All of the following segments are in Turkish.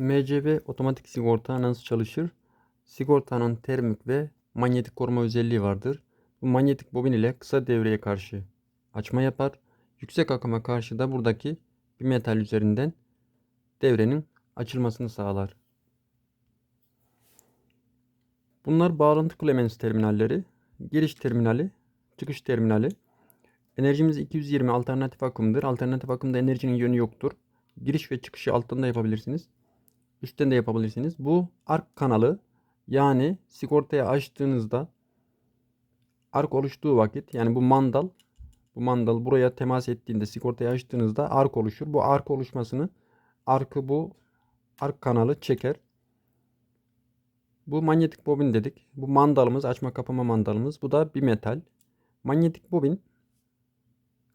MCB otomatik sigorta nasıl çalışır? Sigortanın termik ve manyetik koruma özelliği vardır. Bu manyetik bobin ile kısa devreye karşı açma yapar. Yüksek akıma karşı da buradaki bir metal üzerinden devrenin açılmasını sağlar. Bunlar bağlantı Clemens terminalleri, giriş terminali, çıkış terminali. Enerjimiz 220 alternatif akımdır. Alternatif akımda enerjinin yönü yoktur. Giriş ve çıkışı alttan da yapabilirsiniz. Üstten de yapabilirsiniz. Bu ark kanalı yani sigortaya açtığınızda ark oluştuğu vakit yani bu mandal bu mandal buraya temas ettiğinde sigortayı açtığınızda ark oluşur. Bu ark oluşmasını arkı bu ark kanalı çeker. Bu manyetik bobin dedik. Bu mandalımız açma kapama mandalımız. Bu da bir metal. Manyetik bobin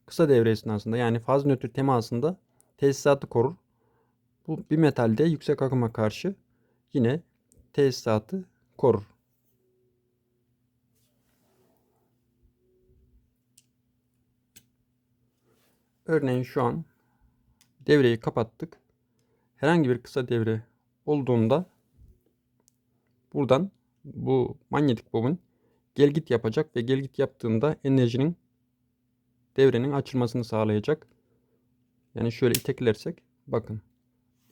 kısa devre esnasında yani faz nötr temasında tesisatı korur. Bu bir metalde yüksek akıma karşı yine tesisatı korur. Örneğin şu an devreyi kapattık. Herhangi bir kısa devre olduğunda buradan bu manyetik bobin gel git yapacak ve gel git yaptığında enerjinin devrenin açılmasını sağlayacak. Yani şöyle iteklersek bakın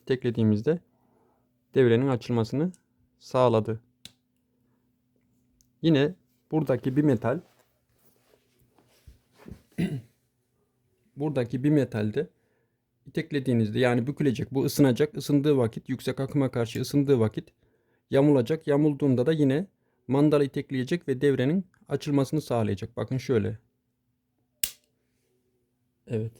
iteklediğimizde devrenin açılmasını sağladı. Yine buradaki bir metal buradaki bir metalde iteklediğinizde yani bükülecek bu ısınacak ısındığı vakit yüksek akıma karşı ısındığı vakit yamulacak. Yamulduğunda da yine mandalı itekleyecek ve devrenin açılmasını sağlayacak. Bakın şöyle. Evet